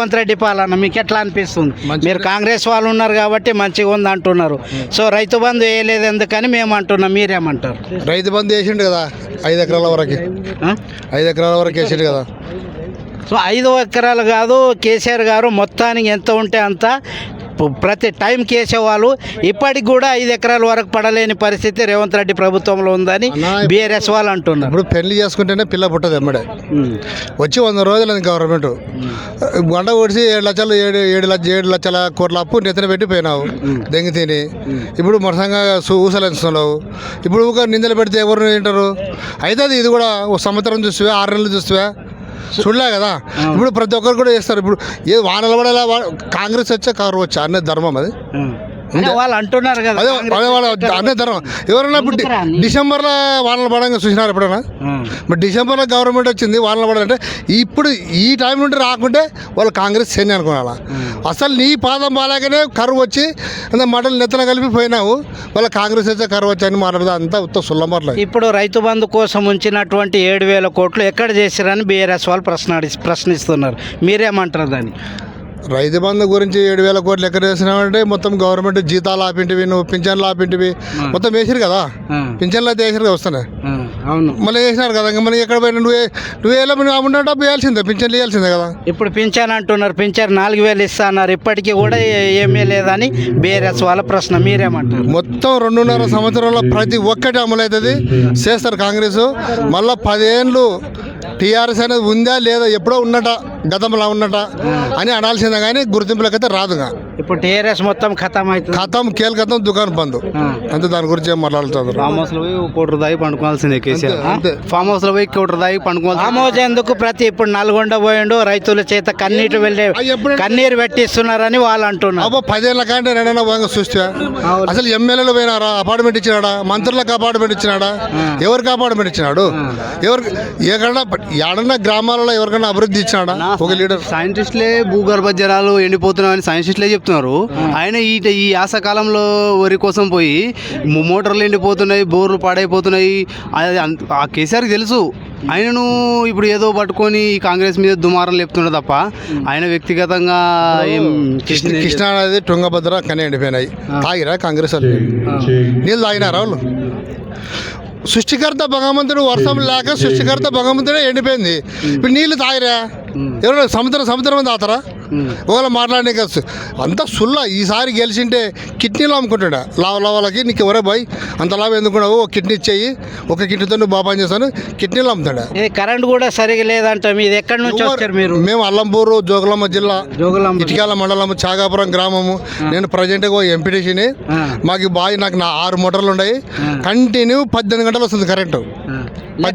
రేవంత్ రెడ్డి పాలన మీకు ఎట్లా అనిపిస్తుంది? మీరు కాంగ్రెస్ వాళ్ళు ఉన్నారు కాబట్టి మంచిగా ఉంది అంటున్నారు. సో రైతు బంధు వేయలేదు ఎందుకని మేము అంటున్నాం మీరేమంటారు? రైతు బంధు వేసిండు కదా ఐదు ఎకరాల వరకు? ఐదు ఎకరాల వరకు వేసిండు కదా. సో ఐదు ఎకరాలు కాదు కేసీఆర్ గారు మొత్తానికి ఎంత ఉంటే అంత ప్రతి టైంకి వేసేవాళ్ళు ఇప్పటికి కూడా ఐదు ఎకరాల వరకు పడలేని పరిస్థితి రేవంత్ రెడ్డి ప్రభుత్వంలో ఉందని బీఆర్ఎస్ వాళ్ళు అంటున్నారు. ఇప్పుడు పెళ్ళి చేసుకుంటేనే పిల్ల పుట్టదు ఎమ్మడే. వచ్చి వంద రోజులు గవర్నమెంట్ గంట కొడిసి ఏడు లక్షలు ఏడు ఏడు లక్ష ఏడు లక్షల కోట్ల అప్పు నెత్తిన పెట్టి పోయినావు దెంగి తిని. ఇప్పుడు మొరసంగా ఊసలిస్తున్నావు ఇప్పుడు ఒక నిందలు పెడితే ఎవరు తింటారు అయితే అది ఇది కూడా ఒక సంవత్సరం చూస్తే ఆరు నెలలు చూస్తే చూడలే కదా? ఇప్పుడు ప్రతి ఒక్కరు కూడా చేస్తారు. ఇప్పుడు ఏ వానలు పడేలా కాంగ్రెస్ వచ్చా కారు వచ్చా? అనే ధర్మం అది. వాళ్ళు అంటున్నారు కదా అదే అదే వాళ్ళ అనే ధర్మం. ఎవరైనా ఇప్పుడు డి- డిసెంబర్లో వానలు పడంగా చూసినారు ఎప్పుడైనా. మరి డిసెంబర్లో గవర్నమెంట్ వచ్చింది వానలు పడాలంటే ఇప్పుడు ఈ టైం నుండి రాకుంటే వాళ్ళు కాంగ్రెస్ చేయని అనుకోవాలా అసలు నీ పాదం బాగానే కరువు వచ్చి అంత మటలు నెత్తన కలిపి పోయినావు. వాళ్ళ కాంగ్రెస్ వచ్చే కరువు వచ్చి అని మాట్లాడదా అంతా ఉత్త సుల్లమర్లే ఇప్పుడు రైతు బంధు కోసం ఉంచినటువంటి ఏడు వేల కోట్లు ఎక్కడ చేశారని బీఆర్ఎస్ వాళ్ళు ప్రశ్న ప్రశ్నిస్తున్నారు. మీరేమంటారు దాన్ని? రైతు బంధు గురించి ఏడు వేల కోట్లు ఎక్కడ వేసినావంటే మొత్తం గవర్నమెంట్ జీతాలు ఆపింటివి నువ్వు పింఛన్లు ఆపింటివి. మొత్తం వేసిరు కదా? పింఛన్లు అయితే వేసిరు కదా వస్తున్నాయి అవును. మళ్ళీ వేసినారు కదా ఇంకా మరి ఎక్కడ పోయినా నువ్వే నువ్వు వేయాలి నువ్వు డబ్బు వేయాల్సిందే పింఛన్లు వేయాల్సిందే కదా? ఇప్పుడు పింఛన్ అంటున్నారు పింఛన్ నాలుగు వేలు ఇస్తా అన్నారు ఇప్పటికీ కూడా ఏమీ లేదని బీఆర్ఎస్ వాళ్ళ ప్రశ్న మీరేమంటారు? మొత్తం రెండున్నర సంవత్సరంలో ప్రతి ఒక్కటి అమలవుతుంది చేస్తారు కాంగ్రెస్. మళ్ళీ పదేళ్ళు టీఆర్ఎస్ అనేది ఉందా లేదా ఎప్పుడో ఉన్నట గతంలో ఉన్నట అని అనాల్సిందే కానీ గుర్తింపులకైతే రాదుగా. ఇప్పుడు టీఆర్ఎస్ మొత్తం ఖతం అవుతుంది ఖతం కేల్ ఖతం దుకాణం బంద్. అంతే దాని గురించి ఏం మాట్లాడుతుంది ఫామ్ హౌస్లో పోయి కోటి దాగి పండుకోవాల్సిందే కేసీఆర్. అంతే. ఫామ్ హౌస్లో పోయి కోటి పండుకోవాల్సిందే. ఆమోజ్ ఎందుకు ప్రతి ఇప్పుడు నల్గొండ పోయిండు రైతుల చేత కన్నీటి వెళ్ళే కన్నీరు పెట్టిస్తున్నారని వాళ్ళు అంటున్నారు. అబ్బో పదేళ్ళ కంటే రెండైనా పోగా చూస్తే. అసలు ఎమ్మెల్యేలు పోయినారా? అపార్ట్మెంట్ ఇచ్చినాడా? మంత్రులకు అపార్ట్మెంట్ ఇచ్చినాడా? ఎవరికి అపార్ట్మెంట్ ఇచ్చినాడు? ఎవరికి ఎక్కడన్నా ఏడన్నా గ్రామాలలో ఎవరికైనా అభివృద్ధి ఇచ్చినాడా? ఒక లీడర్. సైంటిస్టులే భూగర్భ జలాలు ఎండిపోతున్నాయని సైంటిస్టులే చెప్తున్నారు. ఆయన ఈ ఈ యాసకాలంలో వరి కోసం పోయి మోటార్లు ఎండిపోతున్నాయి బోర్లు పాడైపోతున్నాయి. అది ఆ కేసీఆర్కి తెలుసు. ఆయనను ఇప్పుడు ఏదో పట్టుకొని ఈ కాంగ్రెస్ మీద దుమారం లేపుతున్నాడు తప్ప ఆయన వ్యక్తిగతంగా ఏం కృష్ణ కృష్ణా నది తుంగభద్ర కనే ఎండిపోయినాయి. తాగిరా కాంగ్రెస్ వాళ్ళు? నీళ్ళు తాగినారా వాళ్ళు? సృష్టికర్త భగవంతుడు వర్షం లేక సృష్టికర్త భగవంతుడే ఎండిపోయింది. ఇప్పుడు నీళ్ళు తాగిరా? ఎవరు సముద్రం సముద్రం మీద ఆతారా ఒకవేళ మాట్లాడే అంతా సుల్ల. ఈసారి గెలిచింటే కిడ్నీలు అమ్ముకుంటాడా లావ లావాలకి నీకు ఎవరే బాయ్ అంత లాభం ఎందుకున్నావు ఒక కిడ్నీ ఇచ్చేయి. ఒక కిడ్నీతో నువ్వు పని చేస్తాను. కిడ్నీలు అమ్ముతాడా కరెంట్ కూడా సరిగా లేదంట మీది ఎక్కడి నుంచి వచ్చారు మీరు? మేము అల్లంపూరు జోగులమ్మ జిల్లా. జోగులాంబ. ఇటికాల మండలం చాగాపురం గ్రామము. నేను ప్రజెంట్గా ఎంపీటీసీని. మాకు బాగా నాకు నా ఆరు మోటార్లు ఉన్నాయి. కంటిన్యూ పద్దెనిమిది గంటలు వస్తుంది కరెంటు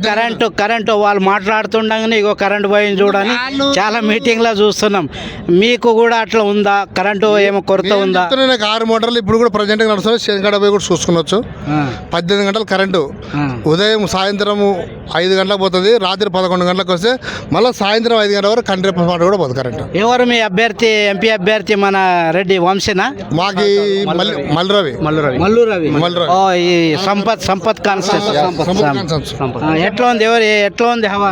కరెంటు కరెంటు వాళ్ళు మాట్లాడుతుండగానే ఇగో కరెంటు పోయింది చూడని చాలా మీటింగ్లో చూస్తున్నాం. మీకు కూడా అట్లా ఉందా? కరెంటు ఏమో కొరత ఉందా? నాకు ఆరు మోటార్లు ఇప్పుడు కూడా ప్రజెంట్గా నడుస్తుంది శనిగడ పోయి కూడా చూసుకునొచ్చు. ఆ, పద్దెనిమిది గంటలు కరెంటు. ఉదయం సాయంత్రం ఐదు గంటలకు పోతుంది. రాత్రి పదకొండు గంటలకు వస్తే మళ్ళీ సాయంత్రం ఐదు గంటల వరకు కంటి పాటు కూడా పోతుంది కరెంటు. ఎవరు మీ అభ్యర్థి ఎంపీ అభ్యర్థి మన రెడ్డి వంశీనా? మాకు మల్లిరవి మల్లు రవి మల్లు రవి మల్లు ఓ ఈ సంపత్ సంపత్ ఎట్లా ఉంది ఎవరు? ఎట్లా ఉంది హవా?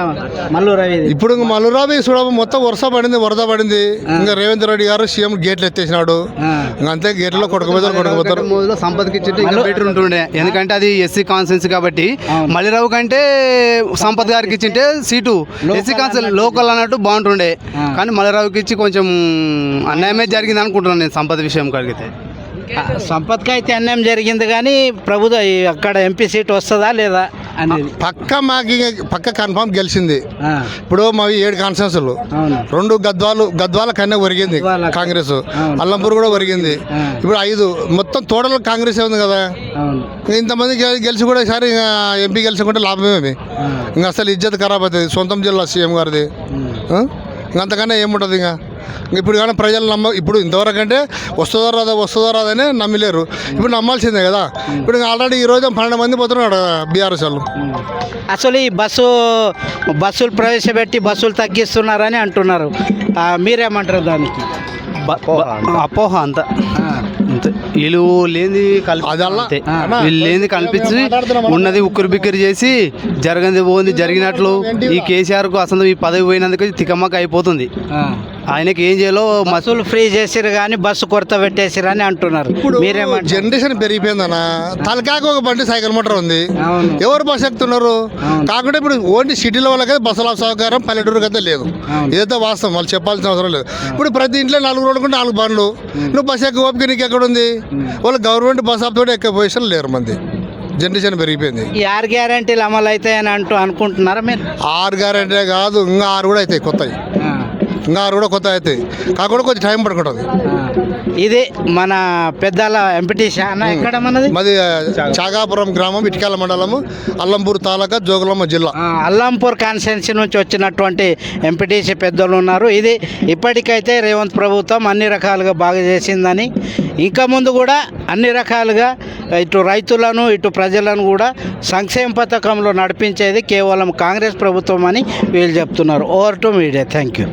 మల్లు రవి ఇప్పుడు మల్లురావి చూడ మొత్తం వర్ష పడింది వరద పడింది. ఇంకా రేవంత్ రెడ్డి గారు సీఎం గేట్లు ఎత్తేసినాడు. అంతే గేట్లలో కొట్టుకుపోతారు. కొట్టుకుపోతారు మొదలు ఇంకా బెటర్ ఉంటుండే. ఎందుకంటే అది ఎస్సీ కాన్సెన్స్ కాబట్టి. మల్లిరావు కంటే సంపత్ గారికి ఇచ్చింటే సీటు. ఎస్సీ కాన్సెన్స్ లోకల్ అన్నట్టు బాగుంటుండే. కానీ మల్లిరావుకి ఇచ్చి కొంచెం అన్యాయమే జరిగింది అనుకుంటున్నాను నేను సంపత్ విషయం కడిగితే ఆ, సంపత్కి అయితే అన్యాయం జరిగింది కానీ ప్రభుత్వ ఈ అక్కడ ఎంపీ సీట్ వస్తుందా లేదా? అనేది పక్క మాకు ఇంక పక్క కన్ఫామ్ గెలిచింది. ఇప్పుడు మావి ఏడు కాన్స్టెన్సులు. రెండు గద్వాలు గద్వాల కన్నా ఒరిగింది. కాంగ్రెస్. అల్లంపూర్ కూడా ఒరిగింది. ఇప్పుడు ఐదు మొత్తం టోటల్ కాంగ్రెస్ ఉంది కదా. ఇంతమంది గెలిచి కూడా ఈసారి ఇంకా ఎంపీ గెలిచుకుంటే లాభమేమి? ఇంకా అసలు ఇజ్జత్ ఖరాబ్ అవుతుంది. సొంతం జిల్లా సీఎం గారిది. అంతకన్నా ఏముంటుంది ఇంకా? ఇప్పుడు కానీ ప్రజలు నమ్మ ఇప్పుడు ఇంతవరకు అంటే వస్తుందో రాదా వస్తుందో రాదని నమ్మలేరు. ఇప్పుడు నమ్మాల్సిందే కదా. ఇప్పుడు ఆల్రెడీ ఈ రోజు పన్నెండు మంది పోతున్నాడు బీఆర్ఎస్ వాళ్ళు. అసలు ఈ బస్సు బస్సులు ప్రవేశపెట్టి బస్సులు తగ్గిస్తున్నారని అంటున్నారు. ఆ, మీరేమంటారు దానికి? అపోహ అంత. అంతే. వీళ్ళు. అన్నా, వీళ్ళు కల్పించి మాట్లాడుతున్నాం. ఉన్నది ఉక్కిరి బిక్కిరి చేసి జరగంది పోయింది జరిగినట్లు ఈ కేసీఆర్కు అసలు ఈ పదవి పోయినందుకు తికమ్మక అయిపోతుంది. ఆ, ఆయనకి ఏం చేయాలో బస్సులు ఫ్రీ చేసిరు కానీ బస్సు కొరత పెట్టేసిరు అని అంటున్నారు. ఇప్పుడు మీరేమంటారు? జనరేషన్ పెరిగిపోయిందన్న తలకాకు ఒక బండి సైకిల్ మోటార్ ఉంది. అవును. ఎవరు బస్సు ఎక్కుతున్నారు? కాకుండా ఇప్పుడు ఓన్లీ సిటీలో వాళ్ళకైతే బస్సుల సౌకర్యం పల్లెటూరుకి అయితే లేదు. ఇదైతే వాస్తవం వాళ్ళు చెప్పాల్సిన అవసరం లేదు. ఇప్పుడు ప్రతి ఇంట్లో నాలుగు రోడ్లు నాలుగు బండ్లు. నువ్వు బస్సు ఎక్క ఓపిక నీకు ఎక్కడ ఉంది వాళ్ళు గవర్నమెంట్ బస్ ఆపుతో ఎక్కే పొజిషన్ లేరు మంది. జనరేషన్ పెరిగిపోయింది. ఈ ఆరు గ్యారంటీలు అమలు అవుతాయని అంటూ అనుకుంటున్నారా మీరు? ఆరు గ్యారెంటీ కాదు ఇంకా ఆరు కూడా అవుతాయి కొత్తవి. ఇంకా ఆరు కూడా కొత్త అవుతాయి. కాకుండా కొంచెం టైం పడుకుంటుంది. ఇది మన పెద్దల ఎంపీటీసీ అన్న ఎక్కడ మనది? మాది చాగాపురం గ్రామం ఇటుకాల మండలము అల్లంపూర్ తాలూకా జోగులమ్మ జిల్లా. అల్లాంపూర్ కాన్స్టిట్యున్సీ నుంచి వచ్చినటువంటి ఎంపీటీసీ పెద్దలు ఉన్నారు. ఇది ఇప్పటికైతే రేవంత్ ప్రభుత్వం అన్ని రకాలుగా బాగా చేసిందని. ఇంకా ముందు కూడా అన్ని రకాలుగా ఇటు రైతులను ఇటు ప్రజలను కూడా సంక్షేమ పథకంలో నడిపించేది కేవలం కాంగ్రెస్ ప్రభుత్వం అని వీళ్ళు చెప్తున్నారు. Over to media thank you